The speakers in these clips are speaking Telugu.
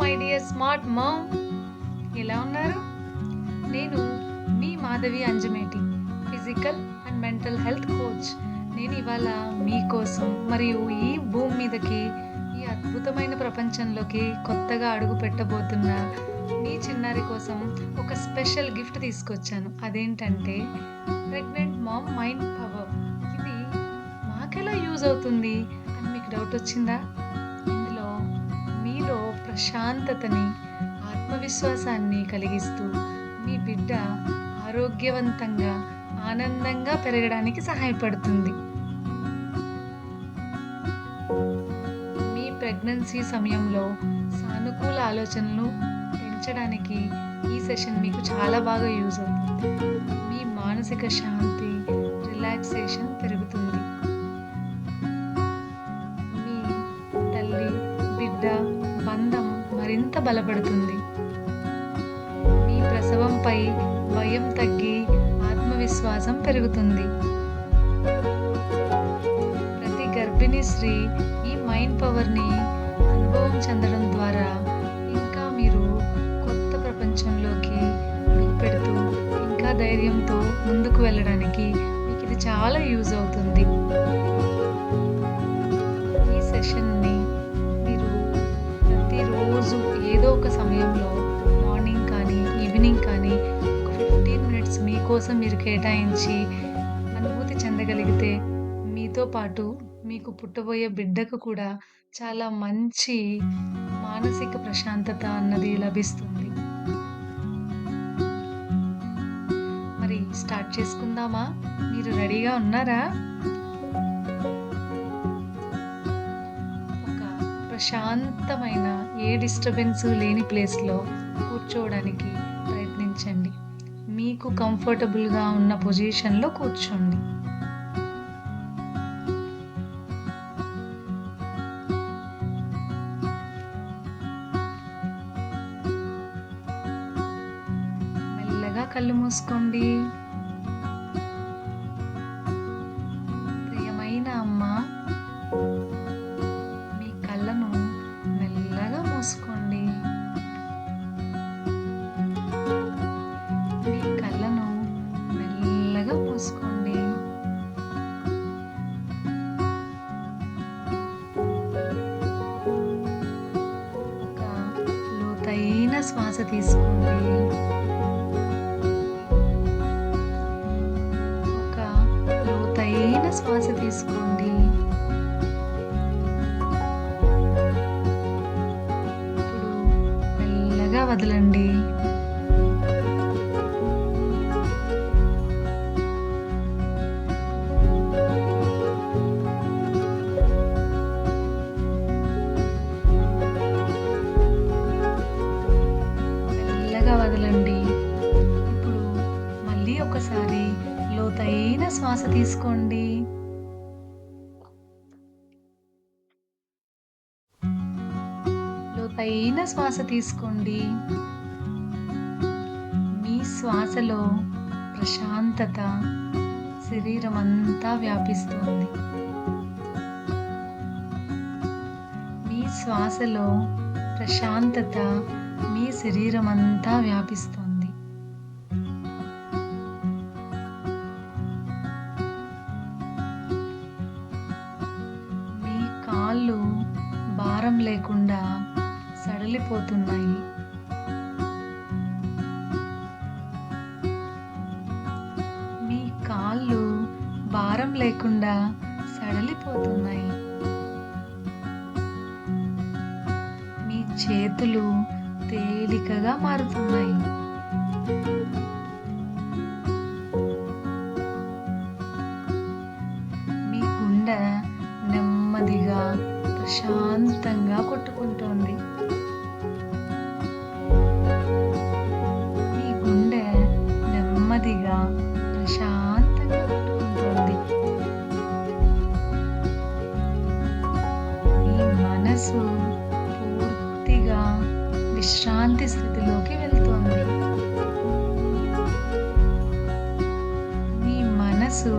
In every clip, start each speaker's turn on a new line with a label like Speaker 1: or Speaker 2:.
Speaker 1: మై డియర్ స్మార్ట్ మామ్ ఎలా ఉన్నారు? నేను మీ Madhavi Anjameti physical and mental health coach నేను ఇవాళ మీకోసం మరియు ఈ భూమి మీదకి ఈ అద్భుతమైన ప్రపంచంలోకి కొత్తగా అడుగు పెట్టబోతున్న మీ చిన్నారి కోసం ఒక స్పెషల్ గిఫ్ట్ తీసుకొచ్చాను. అదేంటంటే ప్రెగ్నెంట్ మామ్ మైండ్ పవర్ ఇది మాకెలా యూజ్ అవుతుంది? అని మీకు డౌట్ వచ్చిందా? ప్రశాంతతని ఆత్మవిశ్వాసాన్ని కలిగిస్తూ మీ బిడ్డ ఆరోగ్యవంతంగా ఆనందంగా పెరగడానికి సహాయపడుతుంది. మీ ప్రెగ్నెన్సీ సమయంలో సానుకూల ఆలోచనలు పెంచడానికి ఈ సెషన్ మీకు చాలా బాగా యూజ్ అవుతుంది. మీ మానసిక శాంతి రిలాక్సేషన్ పెరుగుతుంది. మరింత బలపడుతుంది? మీ ప్రసవంపై భయం తగ్గి ఆత్మవిశ్వాసం పెరుగుతుంది. ప్రతి గర్భిణీ స్త్రీ ఈ మైండ్ పవర్ని అనుభవం చెందడం ద్వారా ఇంకా మీరు కొత్త ప్రపంచంలోకి పెడుతూ ఇంకా ధైర్యంతో ముందుకు వెళ్ళడానికి మీకు ఇది చాలా యూజ్ అవుతుంది. కోసం మీరు కేటాయించి అనుభూతి చెందగలిగితే మీతో పాటు మీకు పుట్టబోయే బిడ్డకు కూడా చాలా మంచి మానసిక ప్రశాంతత అన్నది లభిస్తుంది. మరి స్టార్ట్ చేసుకుందామా? మీరు రెడీగా ఉన్నారా? ఒక ప్రశాంతమైన ఏ డిస్టర్బెన్స్ లేని ప్లేస్లో కూర్చోవడానికి మీకు కంఫర్టబుల్గా ఉన్న పొజిషన్లో కూర్చోండి. మెల్లగా కళ్ళు మూసుకోండి. శ్వాస తీసుకోండి. ఒక లోతైన శ్వాస తీసుకోండి. ఇప్పుడు మెల్లగా వదలండి. లోతైన శ్వాస తీసుకోండి. లోతైన శ్వాస తీసుకోండి. మీ శ్వాసలో ప్రశాంతత శరీరం అంతా వ్యాపిస్తుంది. మీ శ్వాసలో ప్రశాంతత మీ శరీరం అంతా వ్యాపిస్తుంది. భారం లేకుండా సడలిపోతున్నాయి. మీ కాళ్ళు భారం లేకుండా సడలిపోతున్నాయి. మీ చేతులు తేలికగా మారుతున్నాయి. మీ గుండె నెమ్మదిగా ప్రశాంతంగా కొట్టుకుంటోంది. మీ గుండె నెమ్మదిగా ప్రశాంతంగా కొట్టుకుంటోంది. మీ మనసు పూర్తిగా విశ్రాంతి స్థితిలోకి వెళ్తోంది. మీ మనసు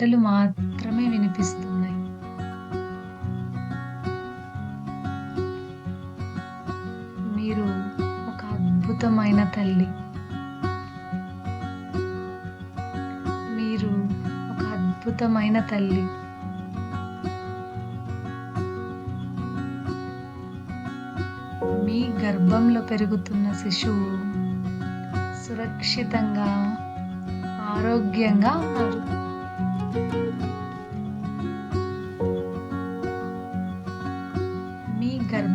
Speaker 1: మాటలు మాత్రమే వినిపిస్తున్నాయి. మీరు ఒక అద్భుతమైన తల్లి. మీరు ఒక అద్భుతమైన తల్లి. మీ గర్భంలో పెరుగుతున్న శిశువు సురక్షితంగా ఆరోగ్యంగా ఉన్నారు.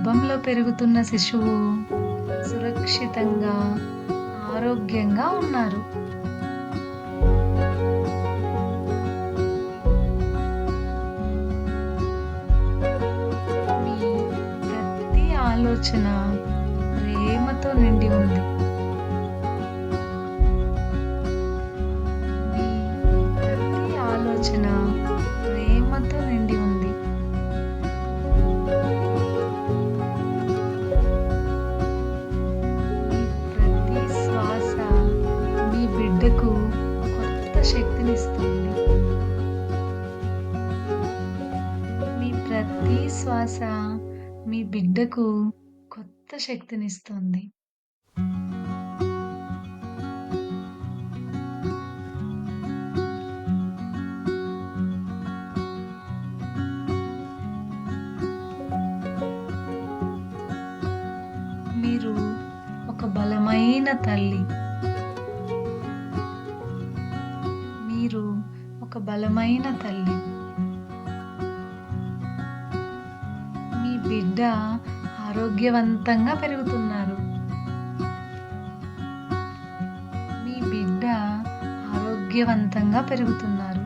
Speaker 1: గర్భంలో పెరుగుతున్న శిశువు సురక్షితంగా ఆరోగ్యంగా ఉన్నారు. మీ ప్రతి ఆలోచన ప్రేమతో నిండి ఉంది. బిడ్డకు కొత్త శక్తినిస్తుంది. మీరు ఒక బలమైన తల్లి. మీరు ఒక బలమైన తల్లి. బిడ్డ ఆరోగ్యవంతంగా పెరుగుతున్నారు. మీ బిడ్డ ఆరోగ్యవంతంగా పెరుగుతున్నారు.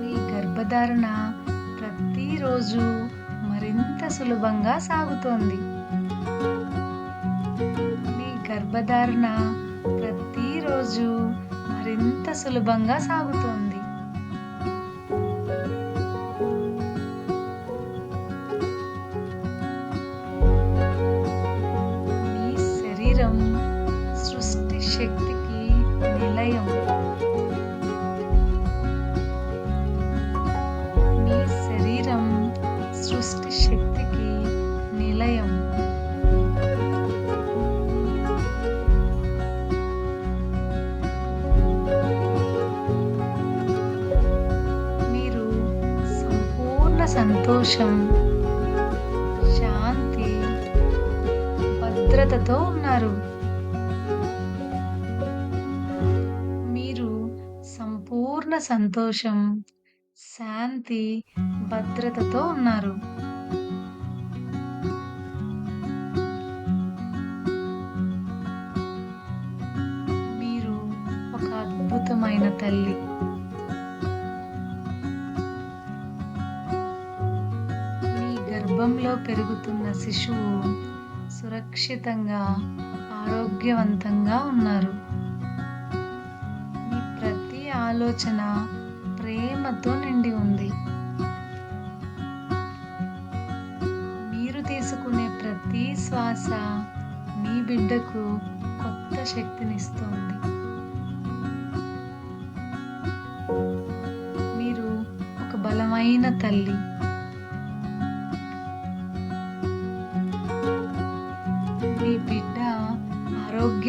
Speaker 1: మీ గర్భధారణ ప్రతిరోజు మరింత సులభంగా సాగుతోంది. మీ గర్భధారణ ప్రతిరోజు మరింత సులభంగా సాగుతుంది. సంతోషం శాంతి. భద్రతతో ఉన్నారు. మీరు సంపూర్ణ సంతోషం శాంతి భద్రతతో ఉన్నారు. మీరు ఒక అద్భుతమైన తల్లి. గర్భంలో పెరుగుతున్న శిశువు సురక్షితంగా ఆరోగ్యవంతంగా ఉన్నారు. మీ ప్రతి ఆలోచన ప్రేమతో నిండి ఉంది. మీరు తీసుకునే ప్రతి శ్వాస మీ బిడ్డకు కొత్త శక్తినిస్తుంది. మీరు ఒక బలమైన తల్లి.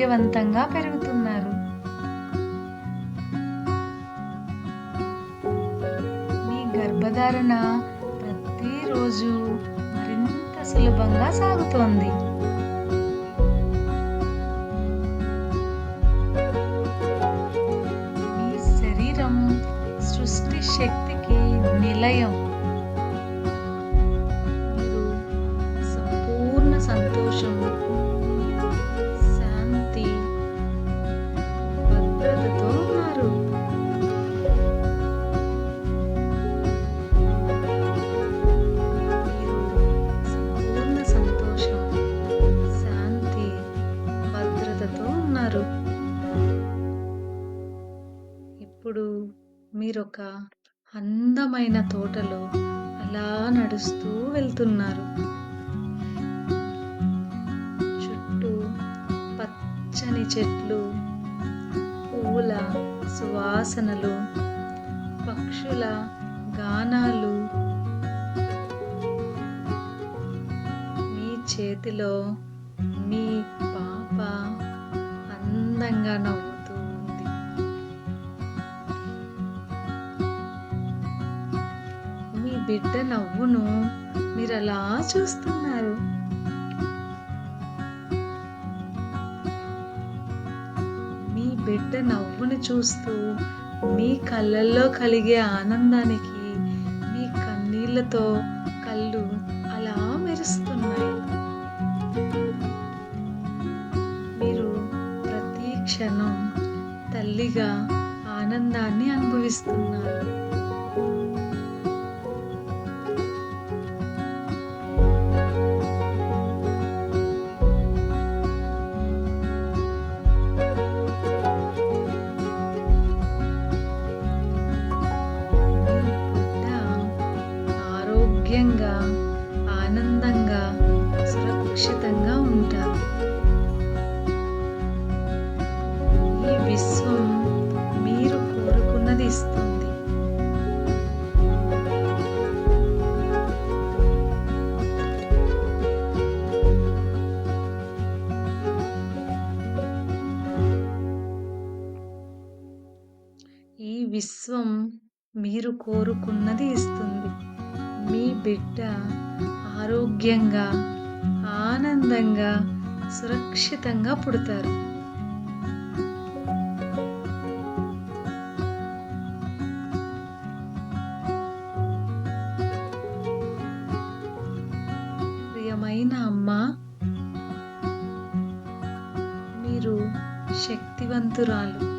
Speaker 1: ఆరోగ్యవంతంగా పెరుగుతున్నారు. మీ గర్భధారణ ప్రతిరోజు మరింత సులభంగా సాగుతోంది. అందమైన తోటలో అలా నడుస్తూ వెళ్తున్నారు. చుట్టూ పచ్చని చెట్లు పువ్వుల సువాసనలు పక్షుల గానాలు. మీ చేతిలో మీ పాప అందంగా నవ్వు బిడ్డ నవ్వును మీరు అలా చూస్తున్నారు. మీ బిడ్డ నవ్వును చూస్తూ మీ కళ్ళల్లో కలిగే ఆనందానికి మీ కన్నీళ్ళతో కళ్ళు అలా మెరుస్తున్నాయి. మీరు ప్రతి క్షణం తల్లిగా ఆనందాన్ని అనుభవిస్తున్నారు. విశ్వం మీరు కోరుకున్నది ఇస్తుంది. మీ బిడ్డ ఆరోగ్యంగా ఆనందంగా సురక్షితంగా పుడతారు. ప్రియమైన అమ్మ మీరు శక్తివంతురాలు.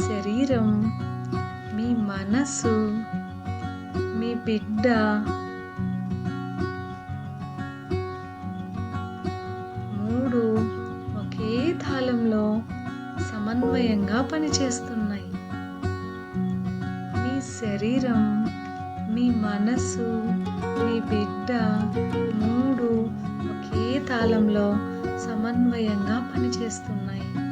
Speaker 1: శరీరం మీ మనసు మీ బిడ్డ. మూడు ఒకే తాళంలో సమన్వయంగా పనిచేస్తున్నాయి. మీ శరీరం మీ మనసు మీ బిడ్డ మూడు ఒకే తాళంలో సమన్వయంగా పనిచేస్తున్నాయి.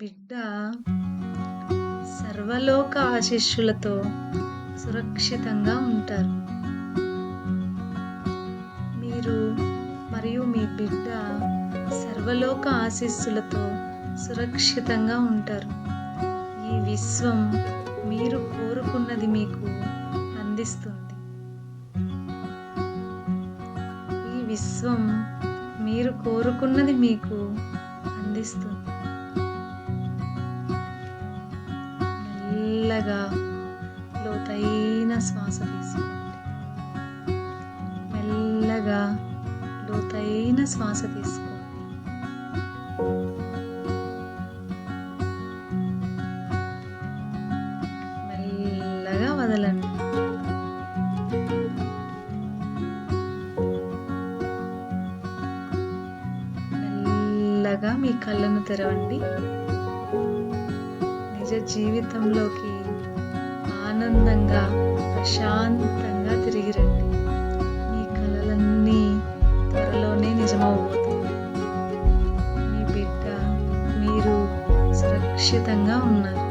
Speaker 1: బిడ్డ సర్వలోక ఆశీస్సులతో సురక్షితంగా ఉంటారు. మీరు మరియు మీ బిడ్డ సర్వలోక ఆశీస్సులతో సురక్షితంగా ఉంటారు. ఈ విశ్వం మీరు కోరుకున్నది మీకు అందిస్తుంది. ఈ విశ్వం మీరు కోరుకున్నది మీకు అందిస్తుంది. మెల్లగా లోతైన శ్వాస తీసుకోండి. మెల్లగా లోతైన శ్వాస తీసుకోండి. మెల్లగా వదలండి. మెల్లగా మీ కళ్ళను తెరవండి. జీవితంలోకి ఆనందంగా ప్రశాంతంగా తిరిగి రండి. మీ కలలన్నీ త్వరలోనే నిజమవబోతుంది మీ బిడ్డ మీరు సురక్షితంగా ఉన్నారు.